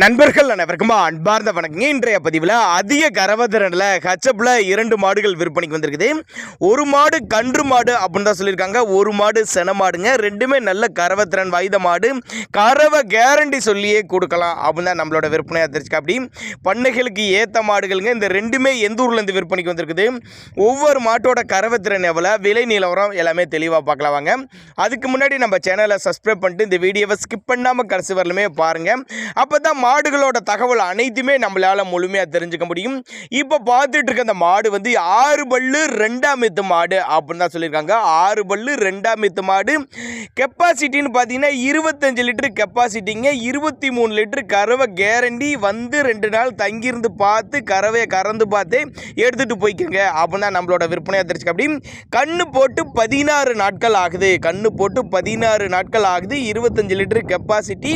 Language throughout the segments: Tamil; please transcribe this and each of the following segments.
நண்பர்கள் அனைவருக்கும் அன்பார்ந்த வணக்கங்க. இன்றைய பதிவில் அதிக கரவதிரனில் ஹச்சப்பில் இரண்டு மாடுகள் விற்பனைக்கு வந்திருக்குது. ஒரு மாடு கன்று மாடு அப்படின்னு தான் சொல்லியிருக்காங்க. ஒரு மாடு சென மாடுங்க. ரெண்டுமே நல்ல கரவத்திறன் வாய்ந்த மாடு. கறவை கேரண்டி சொல்லியே கொடுக்கலாம் அப்படின்னு தான் நம்மளோட விற்பனையாக தெரிஞ்சுக்க அப்படி. பண்ணைகளுக்கு ஏற்ற மாடுகளுங்க. இந்த ரெண்டுமே எந்த ஊர்லேருந்து விற்பனைக்கு வந்திருக்குது? ஒவ்வொரு மாட்டோட கரவத்திறன் எவ்வளோ? விலை நிலவரம் எல்லாமே தெளிவாக பார்க்கலாம் வாங்க. அதுக்கு முன்னாடி நம்ம சேனலை சப்ஸ்கிரைப் பண்ணிட்டு இந்த வீடியோவை ஸ்கிப் பண்ணாமல் கடைசி வரலுமே பாருங்கள் அப்போ தான் மாடுகளோட தகவல் அனைத்துமே நம்மளால் முழுமையாக தெரிஞ்சுக்க முடியும். இப்போ பார்த்துட்டு இருக்க அந்த மாடு வந்து ஆறு பல்லு ரெண்டாம் எத்து மாடு அப்படின்னு தான் சொல்லியிருக்காங்க. ஆறு பல்லு ரெண்டாம் எத்து மாடு. கெப்பாசிட்டின்னு பார்த்தீங்கன்னா இருபத்தஞ்சு லிட்டரு கெப்பாசிட்டிங்க. இருபத்தி மூணு லிட்டரு கறவை கேரண்டி. வந்து ரெண்டு நாள் தங்கியிருந்து பார்த்து கறவையை கறந்து பார்த்து எடுத்துகிட்டு போய்க்கோங்க அப்படின்னா நம்மளோட விற்பனையாக தெரிஞ்சுக்க அப்படி கண்ணு போட்டு பதினாறு நாட்கள் ஆகுது. கண்ணு போட்டு பதினாறு நாட்கள் ஆகுது. இருபத்தஞ்சு லிட்டரு கெப்பாசிட்டி.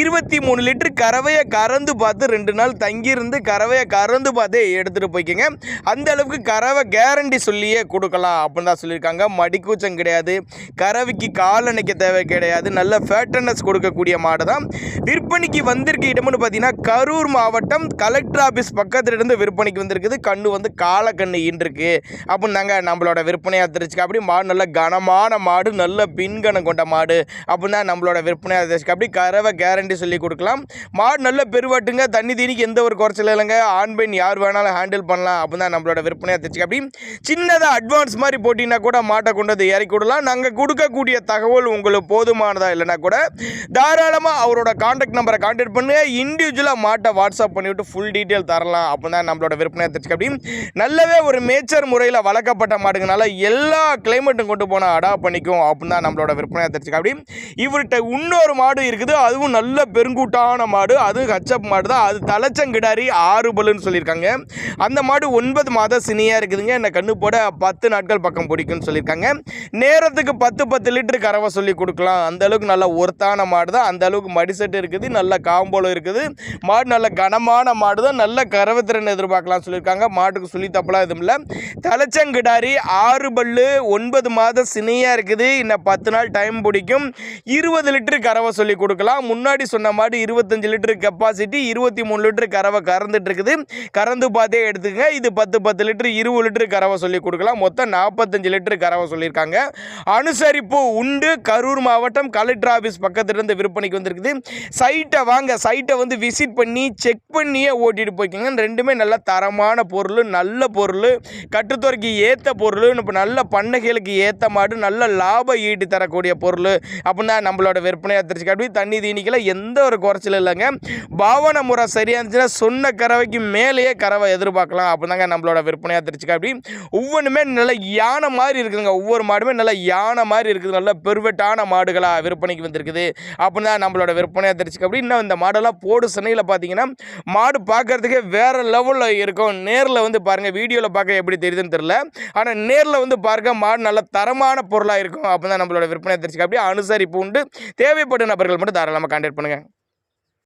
இருபத்தி மூணு லிட்டரு கறவையை கறந்து பார்த்து ரெண்டு நாள் தங்கியிருந்து கறவையை கறந்து பார்த்து எடுத்துகிட்டு போய்க்கோங்க. அந்த அளவுக்கு கறவை கேரண்டி சொல்லியே கொடுக்கலாம் அப்படின்னு தான் சொல்லியிருக்காங்க. மடிக்கூச்சம் கிடையாது. கறவைக்கு கால் அணைக்க தேவை கிடையாது. நல்ல ஃபேட்டனஸ் கொடுக்கக்கூடிய மாடு தான். விற்பனைக்கு வந்திருக்க இடம்னு பார்த்தீங்கன்னா கரூர் மாவட்டம் கலெக்டர் ஆஃபீஸ் பக்கத்துலேருந்து விற்பனைக்கு வந்திருக்குது. கண்ணு வந்து காலக்கண்ணு இன்றிருக்கு அப்படின்னாங்க நம்மளோட விற்பனையாக தெரிஞ்சுக்க. அப்படி மாடு நல்ல கனமான மாடு நல்ல பின்கணம் கொண்ட மாடு அப்படின்னா நம்மளோட விற்பனையாக தெரிஞ்சுக்க. அப்படி கறவை கேரண்டி சொல்லி கொடுக்கலாம். மாடு நல்ல பெருவாட்டுங்க. தண்ணி தீனிக்கு எந்த ஒரு குறைச்சல் இல்லைங்க. ஆண் பெண் யார் வேணாலும் ஹேண்டில் பண்ணலாம். அப்படின்னு தான் நம்மளோட விற்பனையாக தெரிஞ்சுக்க அப்படி சின்னதாக அட்வான்ஸ் மாதிரி போட்டிங்கன்னா கூட மாட்டை கொண்டு வந்து இறக்கி விடலாம். நாங்கள் கொடுக்கக்கூடிய தகவல் உங்களுக்கு போதுமானதா இல்லைன்னா கூட தாராளமாக அவரோட காண்டாக்ட் நம்பரை கான்டாக்ட் பண்ணுங்க. இண்டிவிஜுவலாக மாட்டை வாட்ஸ்அப் பண்ணிவிட்டு ஃபுல் டீட்டெயில் தரலாம். அப்போ தான் நம்மளோட விற்பனையாக தெரிஞ்சுக்க அப்படி நல்லவே ஒரு மேச்சர் முறையில் வளர்க்கப்பட்ட மாடுங்கனால எல்லா கிளைமேட்டும் கொண்டு போனால் அடா பண்ணிக்கும். அப்படின்னு தான் நம்மளோட விற்பனையாக தெரிஞ்சுக்க அப்படி இவர்கிட்ட இன்னொரு மாடு இருக்குது. அதுவும் நல்ல பெருங்கூட்டான மாடு. அது ஹச்சப் மாடு தான் அது தலைச்சங்கிடாரி ஆறு பல்லுன்னு சொல்லியிருக்காங்க. அந்த மாடு ஒன்பது மாதம் சினியாக இருக்குதுங்க. என்னை கண்ணு போட பத்து நாட்கள் பக்கம் பிடிக்கும்னு சொல்லியிருக்காங்க. நேரத்துக்கு பத்து பத்து லிட்டர் கறவை சொல்லி கொடுக்கலாம். அந்த அளவுக்கு நல்ல ஒர்த்தான மாடு தான் அந்த அளவுக்கு மடிசெட்டு இருக்குது. நல்ல காம்போலம் இருக்குது. மாடு நல்ல கனமான மாடு தான் நல்ல கறவை திறன் எதிர்பார்க்கலாம் சொல்லியிருக்காங்க. மாட்டுக்கு சொல்லி தப்பலாம் எதுவும் இல்லை. தலைச்சங்கிடாரி ஆறு பல்லு ஒன்பது மாதம் சினியாக இருக்குது. இன்னும் பத்து நாள் டைம் பிடிக்கும். இருபது லிட்டர் கறவை சொல்லி கொடுக்கலாம். முன்னாடி சொன்ன மாடு இருபத்தஞ்சு லிட்டர் கெப்பாசிட்டி இருபத்தி மூணு லிட்டர் கறவை கறந்துட்டு இருக்குது கறந்து பார்த்தே எடுத்துக்கங்க. இது பத்து பத்து லிட்டர் இருபது லிட்டர் கறவை சொல்லி கொடுக்கலாம். மொத்தம் நாற்பத்தஞ்சு லிட்டர் கறவை சொல்லியிருக்காங்க. அனுசரிப்பு உண்டு. கரூர் மாவட்டம் கலெக்டர் ஆஃபீஸ் பக்கத்துலேருந்து விற்பனைக்கு வந்திருக்குது. சைட்டை வாங்க சைட்டை வந்து விசிட் பண்ணி செக் பண்ணியே ஓட்டிட்டு போய்க்கோங்க. ரெண்டுமே நல்ல தரமான பொருள் நல்ல பொருள். கட்டுத்துறைக்கு ஏற்ற பொருள் இப்போ நல்ல பண்ணைகளுக்கு ஏற்ற மாடு நல்ல லாபம் ஈட்டி தரக்கூடிய பொருள். அப்படின்னா நம்மளோட விற்பனையாக தெரிஞ்சுக்க. அப்படி தண்ணி தீனிக்கல எந்த ஒரு குறைச்சலும் இல்லைங்க. பாவனை முறை சரியாக இருந்துச்சுன்னா சொன்ன கறவைக்கு மேலேயே கறவை எதிர்பார்க்கலாம். அப்படிதாங்க நம்மளோட விற்பனையாக தெரிச்சுக்க அப்படி. ஒவ்வொன்றுமே நல்ல யானை மாதிரி இருக்குதுங்க. ஒவ்வொரு மாடுமே நல்ல யானை மாதிரி இருக்குது. நல்ல பெருவெட்டான மாடுகளாக விற்பனைக்கு வந்திருக்குது. அப்படின்னு தான் நம்மளோட விற்பனையாக தெரிச்சுக்க அப்படி. இன்னும் இந்த மாடெல்லாம் போடு சென்னையில் பார்த்தீங்கன்னா மாடு பார்க்கறதுக்கே வேறு லெவலில் இருக்கும். நேரில் வந்து பாருங்கள் வீடியோவில் பார்க்க எப்படி தெரியுதுன்னு தெரில ஆனால் நேரில் வந்து பார்க்க மாடு நல்ல தரமான பொருளாக இருக்கும். அப்போ தான் நம்மளோட விற்பனையாக தெரிஞ்சுக்க அப்படியே அனுசரிப்பு உண்டு. தேவைப்படும் நபர்கள் மட்டும் தாராளமாக கான்டாக்ட் பண்ணுங்கள்